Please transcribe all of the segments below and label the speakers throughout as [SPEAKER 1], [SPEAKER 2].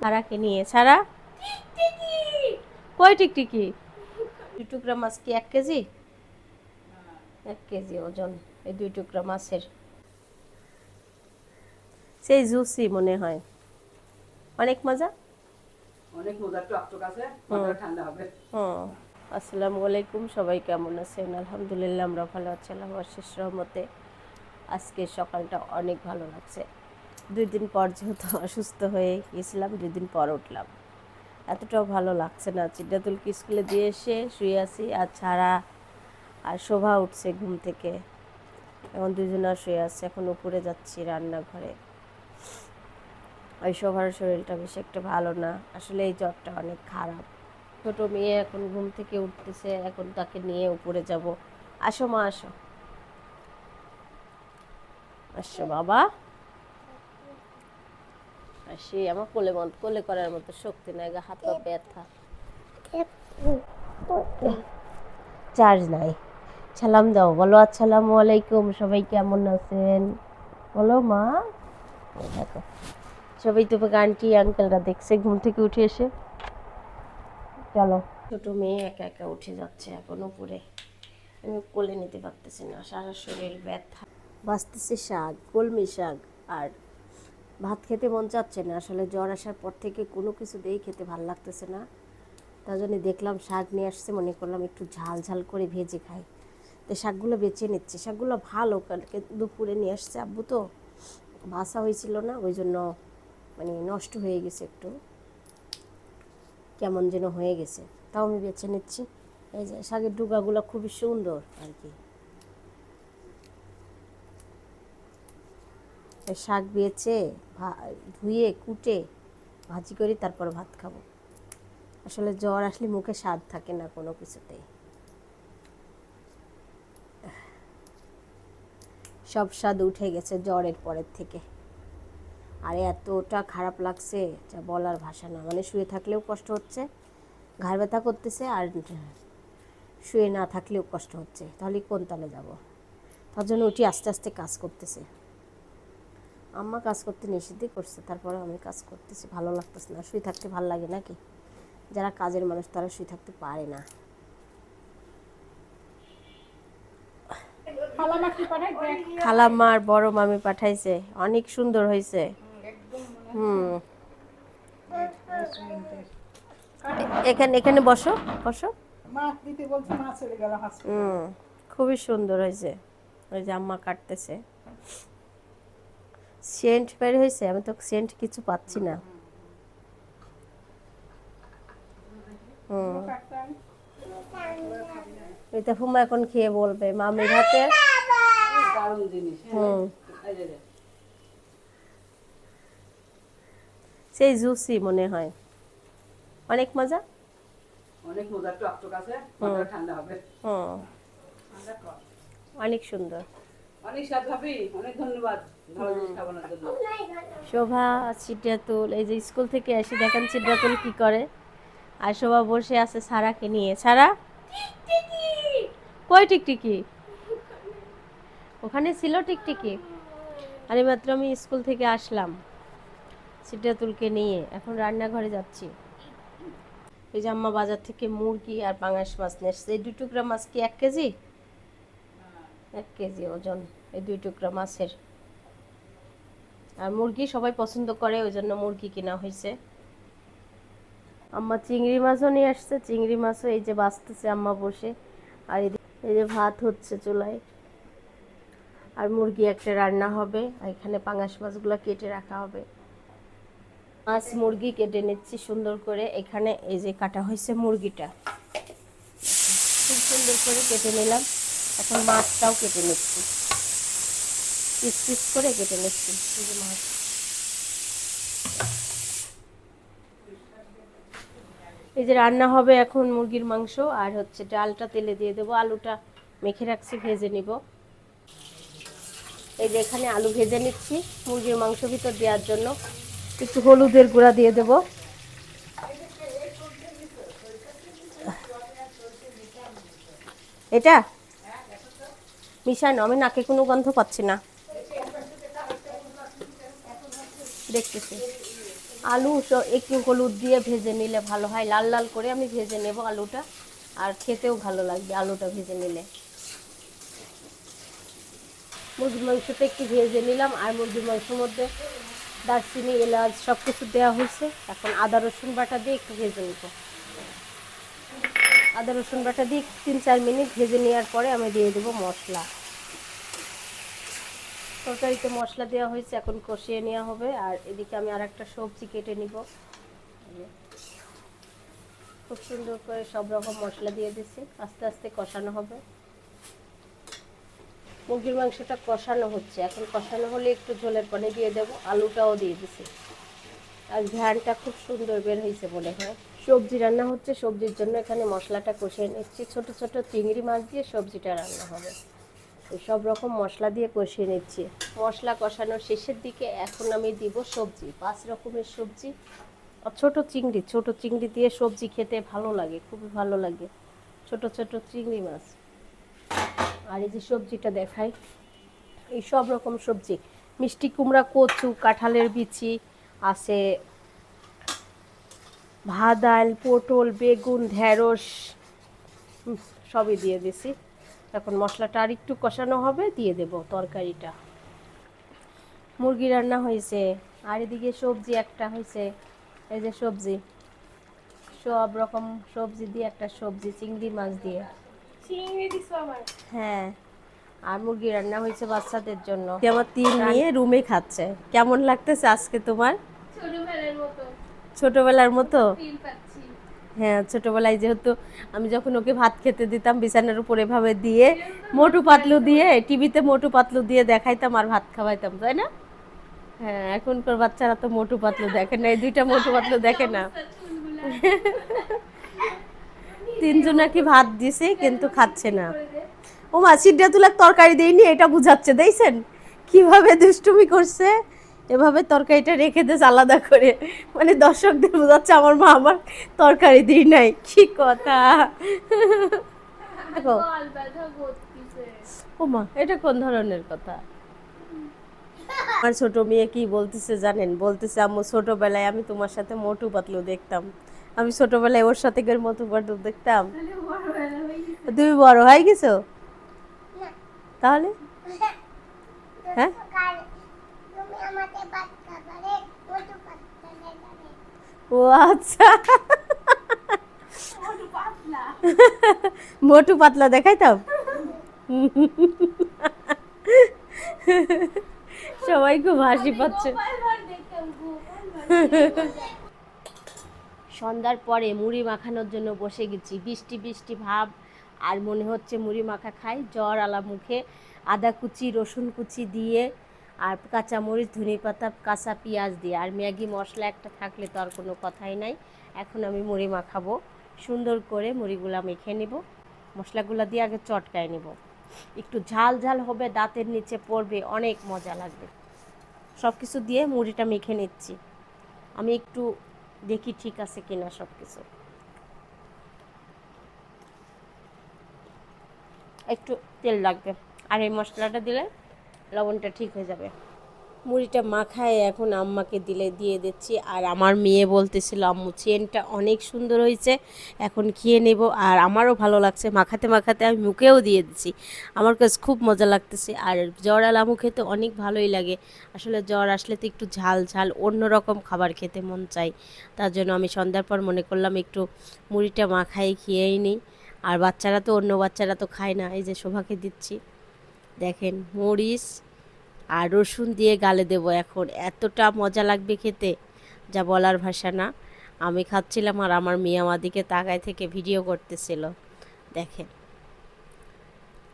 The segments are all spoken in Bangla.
[SPEAKER 1] সারাকে নিয়ে। সারা কয় টিকটিকি? দুই টুকরা মাছ কি এক কেজি? এক কেজি ওজন এই দুই টুকরা মাছের। সেই জুসি মনে হয়। অনেক মজা?
[SPEAKER 2] অনেক মজার টকটক আছে ঠান্ডা হবে।
[SPEAKER 1] হুম। আসসালামু আলাইকুম সবাই কেমন আছেন? আলহামদুলিল্লাহ আমরা ভালো আছি আল্লাহর শেষ রহমতে। আজকে সকালটা অনেক ভালো লাগছে। দুই দিন পর যেহেতু অসুস্থ হয়ে গেছিলাম দুই দিন পর উঠলাম। এতটাও ভালো লাগছে না। চিড্ডাতুলকে স্কুলে দিয়ে এসে শুয়ে আছি, আর ছাড়া আর শোভা উঠছে ঘুম থেকে। এখন দুজনা শুয়ে আছে, এখন উপরে যাচ্ছি রান্নাঘরে। ওই শোভার শরীরটা বেশি একটা ভালো না। আসলে এই জ্বরটা অনেক খারাপ। ছোট মেয়ে এখন ঘুম থেকে উঠতেছে, এখন তাকে নিয়ে উপরে যাব। আসো মা, আসো। আসো বাবা। আসি আমার কোলে কোলে করার মতো শক্তি নাই, গা হাত পা ব্যথা। চার্জ নাই। সালাম দাও, বলো, আসসালামু আলাইকুম, সবাই কেমন আছেন? বলো, মা। দেখো, সবাই তোমাকে আন্টি, আঙ্কেলরা দেখছে, ঘুম থেকে উঠে এসে। চলো। ছোট মেয়ে একা একা উঠে যাচ্ছে এখন উপরে। আমি কোলে নিতে পারতেছি না, সারা শরীর ব্যথা। বাঁচতেছে শাক কলমি শাক আর ভাত খেতে মন চাচ্ছে না। আসলে জ্বর আসার পর থেকে কোনো কিছু দিয়েই খেতে ভালো লাগতেছে না। তার জন্য দেখলাম শাক নিয়ে আসছে, মনে করলাম একটু ঝাল ঝাল করে ভেজে খাই। তো শাকগুলো বেছে নিচ্ছে। শাকগুলো ভালো, কালকে দুপুরে নিয়ে আসছে আব্বু তো। ভাসা হয়েছিল না, ওই জন্য মানে নষ্ট হয়ে গেছে একটু। কেমন যেন হয়ে গেছে। তাও আমি বেছে নিচ্ছি। এই যে শাকের ডুগাগুলো খুবই সুন্দর আর কি। শাক বেছে ধুয়ে, কুটে, ভাজি করি তারপর ভাত খাব। আসলে জ্বর আসলে মুখে স্বাদ থাকে না কোনো কিছুতেই। সব স্বাদ উঠে গেছে জ্বরের পরের থেকে। আর এতটা খারাপ লাগছে, যা বলার ভাষা না। মানে শুয়ে থাকলেও কষ্ট হচ্ছে, ঘাড় ব্যথা করতেছে আর শুয়ে না থাকলেও কষ্ট হচ্ছে। তাহলে কোন তালে যাব? তার জন্য উঠি আস্তে আস্তে কাজ করতেছে। আম্মা কাজ করতে নিষেধই করছে তারপরে আমি কাজ করতেছি ভালো লাগতেছে না। শুয়ে থাকতে ভালো লাগে নাকি? যারা কাজের মানুষ তারা শুয়ে থাকতে পারে না। খালাম্মা আর বড় মামি পাঠাইছে অনেক সুন্দর হয়েছে। হুম। এখানে এখানে বসো বসো। হুম খুবই সুন্দর হয়েছে। ওই যে আম্মা কাটতেছে। সেন্ট বের হয়েছে আমি তো সেন্ট কিছু পাচ্ছি না। হুম। মিতা ফুমা এখন খেয়ে বলবে মামির হাতে। হুম। সেই জুসি মনে হয়। অনেক মজা?
[SPEAKER 2] অনেক মজার টকটক আছে ঠান্ডা হবে।
[SPEAKER 1] হুম। অনেক সুন্দর।
[SPEAKER 2] অনেক স্বাদ ভাবি অনেক ধন্যবাদ ভালো জিনিস খাবানোর জন্য।
[SPEAKER 1] শোভা চিট্রাতুল এই যে স্কুল থেকে এসে দেখেন চিট্রাতুল কি করে। আর শোভা বসে আছে সারাকে নিয়ে। সারা? কয় টিকটিকি? ওখানে ছিল টিকটিকি। আর মাত্র আমি স্কুল থেকে আসলাম চিট্রাতুলকে নিয়ে। এখন রান্নাঘরে যাচ্ছি। এই যে আম্মা বাজার থেকে মুরগি আর পাঙাশ মাছ নিয়ে এসছে। এই দুই টুকরা মাছ কি এক কেজি? এক কেজি ওজন, এই দুই টুকরা মাছের। আর মুরগি সবাই পছন্দ করে, ওই জন্য মুরগি কেনা হয়েছে। আম্মা চিংড়ি মাছও নিয়ে আসছে, চিংড়ি মাছও এই যে বাঁচতেছে আম্মা বসে। আর এই যে ভাত হচ্ছে চুলায়। আর মুরগি একটা রান্না হবে, আর এখানে পাঙাশ মাছগুলো কেটে রাখা হবে। মাছ মুরগি কেটে নিচ্ছি সুন্দর করে, এখানে এই যে কাটা হয়েছে মুরগিটা। খুব সুন্দর করে কেটে নিলাম। এখন মাছটাও কেটে নিচ্ছি। পিস পিস করে কেটে নিচ্ছি। যে মাছ। এই যে রান্না হবে এখন মুরগির মাংস আর হচ্ছে ডালটা তেলে দিয়ে দেবো। আলুটা মেখে রাখছি, ভেজে নিব। এই যে এখানে আলু ভেজে নিচ্ছি মুরগির মাংস ভিতর দেওয়ার জন্য। একটু হলুদের গুঁড়া দিয়ে দেব। এটা? মিশানো আমি নাকে কোনো গন্ধ পাচ্ছি না। দেখতেছি। আলু একটু হলুদ দিয়ে ভেজে নিলে ভালো হয়। লাল লাল করে আমি ভেজে নেব আলুটা। আর খেতেও ভালো লাগবে আলুটা ভেজে নিলে। মুরগির মাংসটা একটু ভেজে নিলাম। আর মুরগির মাংসের মধ্যে দারচিনি, এলাচ সব কিছু দেওয়া হয়েছে। এখন আদা, রসুন বাটা দিয়ে একটু ভেজে নিব। আদা, রসুন বাটা দিয়ে তিন চার মিনিট ভেজে নেওয়ার পরে আমি দিয়ে দেবো মশলা। তরকারিতে মশলা দেওয়া হয়েছে, এখন কষিয়ে নেওয়া হবে। আর এদিকে আমি আর একটা সবজি কেটে নিব। খুব সুন্দর করে সব রকম মশলা দিয়ে দিছি আস্তে আস্তে কষানো হবে। মুরগির মাংসটা কষানো হচ্ছে। এখন কষানো হলে একটু ঝোলের পানি দিয়ে দেবো। আলুটাও দিয়ে দিছি। আর ঘ্রানটা খুব সুন্দর বের হয়েছে মনে হয়। সবজি রান্না হচ্ছে। সবজির জন্য এখানে মশলাটা কষিয়ে নিচ্ছি। ছোট ছোট চিংড়ি মাছ দিয়ে সবজিটা রান্না হবে। সব রকম মশলা দিয়ে কষিয়ে নিচ্ছি। মশলা কষানোর শেষের দিকে এখন আমি দিব সবজি, পাঁচ রকমের সবজি ছোট চিংড়ি। ছোট চিংড়ি দিয়ে সবজি খেতে ভালো লাগে, খুবই ভালো লাগে। ছোট ছোট চিংড়ি মাছ। আর এই যে সবজিটা দেখাই, এই সব রকম সবজি। মিষ্টি কুমড়া, কচু, কাঁঠালের বিচি, আছে ভাদাল পটল, বেগুন, ঢেঁড়স সবই দিয়ে দিছি। এখন মশলাটা আর একটু কষানো হবে দিয়ে দেব তরকারিটা। মুরগি রান্না হয়েছে আর এদিকে সবজি একটা হয়েছে এই যে সবজি। সব রকম সবজি দিয়ে একটা সবজি চিংড়ি মাছ দিয়ে।
[SPEAKER 3] চিংড়ি
[SPEAKER 1] হ্যাঁ আর মুরগি রান্না হয়েছে বাচ্চাদের জন্য। আমার তিন নিয়ে রুমে খাচ্ছে। কেমন লাগতেছে আজকে তোমার?
[SPEAKER 3] ছোটবেলার মতো।
[SPEAKER 1] ছোটবেলার মতো? হ্যাঁ ছোটবেলায় যেহেতু আমি যখন ওকে ভাত খেতে দিতাম, বিছানার উপর এভাবে দিয়ে মোটু পাতলু দিয়ে, টিভিতে মোটু পাতলু দিয়ে দেখাইতাম আর ভাত খাওয়াইতাম, তাই না? হ্যাঁ এখনকার বাচ্চারা তো মোটু পাতলু দেখে না, এই দুইটা মোটু পাতলু দেখে না। তিনজন নাকি ভাত দিছে, কিন্তু খাচ্ছে না। ও মা সিডা তুলার তরকারি দেয়নি, এটা বুঝাচ্ছে, দেখছেন? কীভাবে দুষ্টুমি করছে? এভাবে তরকারিটা রেখে দেশ আলাদা করে। মানে দর্শকদের বোঝাচ্ছে আমার মা আমার তরকারি দিই নাই। কি কথা? ও মা এটা কোন ধরনের কথা? আমার ছোট মেয়ে কি বলতেছে জানেন? বলতেছে আম্মু ছোটবেলায় আমি তোমার সাথে মোটু পাতলু দেখতাম। আমি ছোটবেলায় ওর সাথে করে মোটু পাতলু দেখতাম। তুমি বড় হয়ে গেছো? তাহলে? হ্যাঁ
[SPEAKER 4] তুমি আমাকে বাচ্চা করে মোটু বাচ্চা দেবে
[SPEAKER 1] ও আচ্ছা।
[SPEAKER 3] মোটু পাতলা।
[SPEAKER 1] মোটু পাতলা দেখাইতাম? সবাই খুব হাসি পাচ্ছে। সন্ধ্যার পরে মুড়ি মাখানোর জন্য বসে গেছি। বৃষ্টি বৃষ্টি ভাব আর মনে হচ্ছে মুড়ি মাখা খাই। জ্বর আলা মুখে আদা কুচি রসুন কুচি দিয়ে আর কাঁচা মরিচ ধনে পাতা কাঁচা পেঁয়াজ দিয়ে। আর ম্যাগি মশলা একটা থাকলে তো আর কোনো কথাই নাই। এখন আমি মুড়ি মাখাবো। সুন্দর করে মুড়িগুলো মেখে নেব। মশলাগুলো দিয়ে আগে চটকায় নেব। একটু ঝাল ঝাল হবে, দাঁতের নিচে পড়বে, অনেক মজা লাগবে। সব কিছু দিয়ে মুড়িটা মেখে নিচ্ছি। আমি একটু দেখি ঠিক আছে কিনা সব কিছু একটু তেল লাগবে। আর এই মশলাটা দিলে লবণটা ঠিক হয়ে যাবে। মুড়িটা মাখায় এখন আম্মাকে দিলে দিয়ে দিচ্ছি। আর আমার মেয়ে বলতেছিল, আম্মু, চেনটা অনেক সুন্দর হয়েছে, এখন খেয়ে নেব। আর আমারও ভালো লাগছে। মাখাতে মাখাতে আমি মুখেও দিয়ে দিচ্ছি আমার কাছে খুব মজা লাগতেছে। আর জ্বর আলামু খেতে অনেক ভালোই লাগে। আসলে জ্বর আসলে তো একটু ঝাল ঝাল, অন্য রকম খাবার খেতে মন চাই তার জন্য আমি সন্ধ্যার পর মনে করলাম, একটু মুড়িটা মাখাই খেয়েই নিই। আর বাচ্চারা তো, অন্য বাচ্চারা তো খায় না। এই যে শোভাকে দিচ্ছি। দেখেন, মরিচ আর রসুন দিয়ে গালে দেব এখন। এতটা মজা লাগবে খেতে, যা বলার ভাষা না। আমি খাচ্ছিলাম আর আমার মেয়ে আমার দিকে তাকায় থেকে ভিডিও করতেছিল। দেখেন।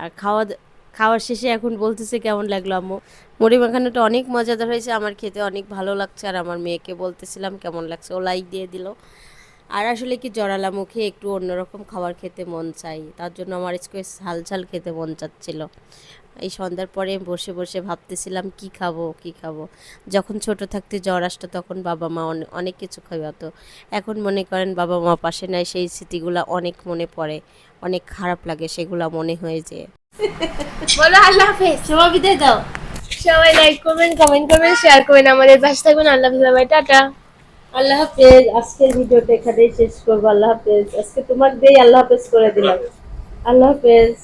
[SPEAKER 1] আর খাওয়া খাওয়ার শেষে এখন বলতেছে, কেমন লাগল আম্মু? মুড়ি মাখানোটা অনেক মজাদার হয়েছে, আমার খেতে অনেক ভালো লাগছে। আর আমার মেয়েকে বলতেছিলাম, কেমন লাগছে? ও লাইক দিয়ে দিল। আর আসলে কি জড়ালা মুখে একটু অন্যরকম খাবার খেতে মন চাই। তার জন্য আমার আজকে ঝাল ঝাল খেতে মন চাচ্ছিল। এই সন্ধ্যার পরে বসে বসে ভাবতেছিলাম কি খাব কি খাব? যখন ছোট থাকতে জ্বর আসতো তখন বাবা মা অনেক কিছু খাওয়াতো এখন মনে করেন বাবা মা পাশে নাই সেই স্মৃতিগুলো অনেক মনে পড়ে। অনেক খারাপ লাগে সেগুলো মনে হয়ে যায়।
[SPEAKER 3] বলো আল্লাহ হাফেজ।
[SPEAKER 1] সবাই বিদায় দাও।
[SPEAKER 3] সবাই লাইক করবেন কমেন্ট করবেন শেয়ার করবেন আমাদের পাশে থাকবেন। আল্লাহ হাফেজ টাটা।
[SPEAKER 1] আল্লাহ হাফেজ, আজকের ভিডিওটা এখানেই শেষ করব। আল্লাহ হাফেজ, আজকে তোমার দিয়েই আল্লাহ হাফেজ করে দিলাম। আল্লাহ হাফেজ।